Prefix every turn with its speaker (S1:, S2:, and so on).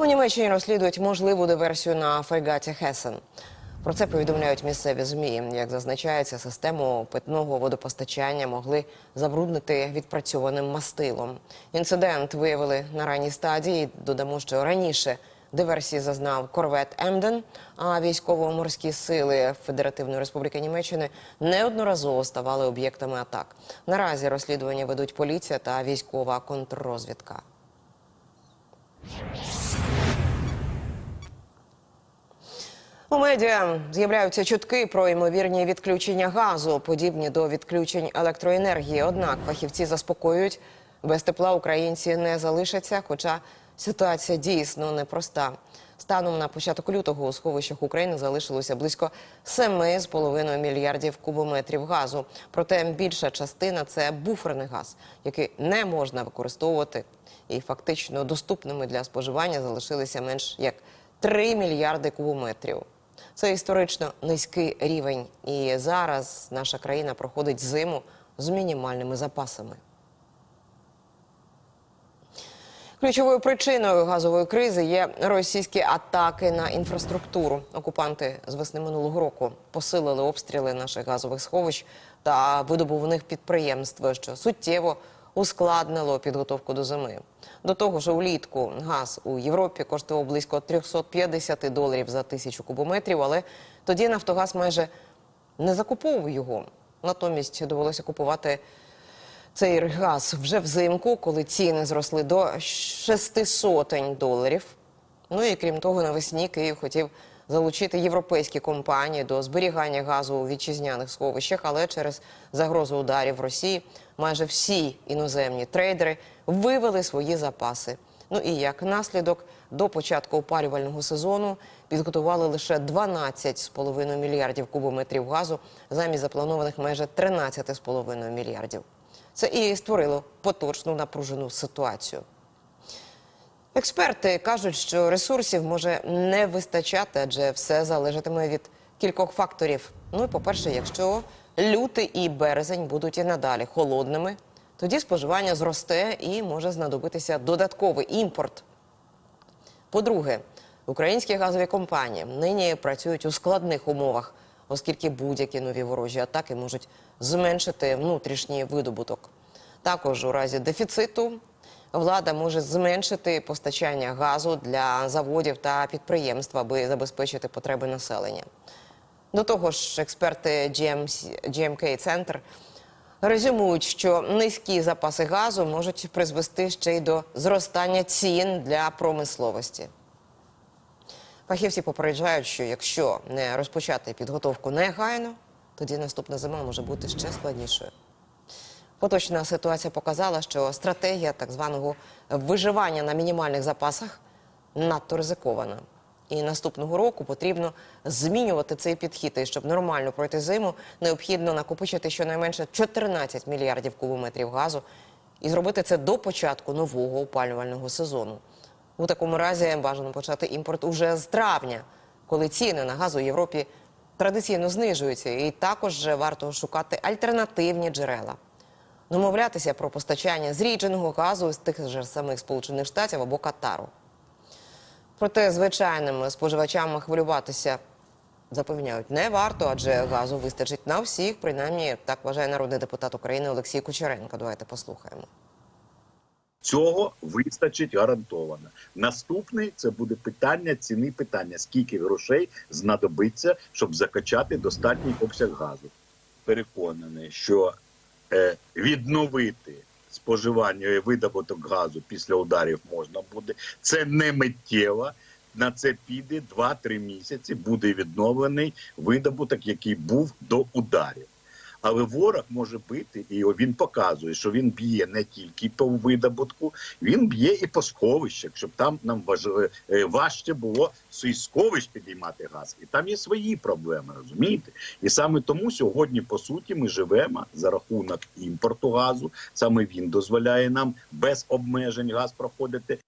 S1: У Німеччині розслідують можливу диверсію на фрегаті Хесен. Про це повідомляють місцеві змі. Як зазначається, систему питного водопостачання могли забруднити відпрацьованим мастилом. Інцидент виявили на ранній стадії. Додамо, що раніше диверсії зазнав корвет Емден, а військово-морські сили Федеративної Республіки Німеччини неодноразово ставали об'єктами атак. Наразі розслідування ведуть поліція та військова контррозвідка. У медіа з'являються чутки про ймовірні відключення газу, подібні до відключень електроенергії. Однак фахівці заспокоюють, без тепла українці не залишаться, хоча ситуація дійсно непроста. Станом на початок лютого у сховищах України залишилося близько 7,5 мільярдів кубометрів газу. Проте більша частина це буферний газ, який не можна використовувати, і фактично доступними для споживання залишилися менш як 3 мільярди кубометрів. Це історично низький рівень, і зараз наша країна проходить зиму з мінімальними запасами. Ключовою причиною газової кризи є російські атаки на інфраструктуру. Окупанти з весни минулого року посилили обстріли наших газових сховищ та видобувних підприємств, що суттєво ускладнило підготовку до зими. До того ж, улітку газ у Європі коштував близько 350 доларів за тисячу кубометрів, але тоді Нафтогаз майже не закуповував його. Натомість довелося купувати цей газ вже взимку, коли ціни зросли до 600 доларів. Ну і крім того, навесні Київ хотів залучити європейські компанії до зберігання газу у вітчизняних сховищах, але через загрозу ударів Росії майже всі іноземні трейдери вивели свої запаси. Ну і як наслідок до початку опалювального сезону підготували лише 12,5 мільярдів кубометрів газу замість запланованих майже 13,5 мільярдів. Це і створило поточну напружену ситуацію. Експерти кажуть, що ресурсів може не вистачати, адже все залежатиме від кількох факторів. Ну і по-перше, якщо лютий і березень будуть і надалі холодними, тоді споживання зросте і може знадобитися додатковий імпорт. По-друге, українські газові компанії нині працюють у складних умовах, оскільки будь-які нові ворожі атаки можуть зменшити внутрішній видобуток. Також у разі дефіциту влада може зменшити постачання газу для заводів та підприємств, аби забезпечити потреби населення. До того ж, експерти GMK Центр резюмують, що низькі запаси газу можуть призвести ще й до зростання цін для промисловості. Фахівці попереджають, що якщо не розпочати підготовку негайно, тоді наступна зима може бути ще складнішою. Поточна ситуація показала, що стратегія так званого виживання на мінімальних запасах надто ризикована. І наступного року потрібно змінювати цей підхід. І щоб нормально пройти зиму, необхідно накопичити щонайменше 14 мільярдів кубометрів газу і зробити це до початку нового опалювального сезону. У такому разі бажано почати імпорт уже з травня, коли ціни на газ у Європі традиційно знижуються, і також варто шукати альтернативні джерела. Домовлятися про постачання зрідженого газу з тих же самих Сполучених Штатів або Катару. Проте звичайним споживачам хвилюватися запевняють не варто, адже газу вистачить на всіх. Принаймні так вважає народний депутат України Олексій Кучеренко. Давайте послухаємо.
S2: Цього вистачить гарантовано. Наступний це буде питання ціни питання: скільки грошей знадобиться, щоб закачати достатній обсяг газу. Переконаний, що відновити споживання і видобуток газу після ударів можна буде. Це не миттєво. На це піде 2-3 місяці. Буде відновлений видобуток, який був до ударів. Але ворог може бити, і він показує, що він б'є не тільки по видобутку, він б'є і по сховищах, щоб там нам важливо, е, важче було сховищ підіймати газ. І там є свої проблеми, розумієте? І саме тому сьогодні, по суті, ми живемо за рахунок імпорту газу. Саме він дозволяє нам без обмежень газ проходити.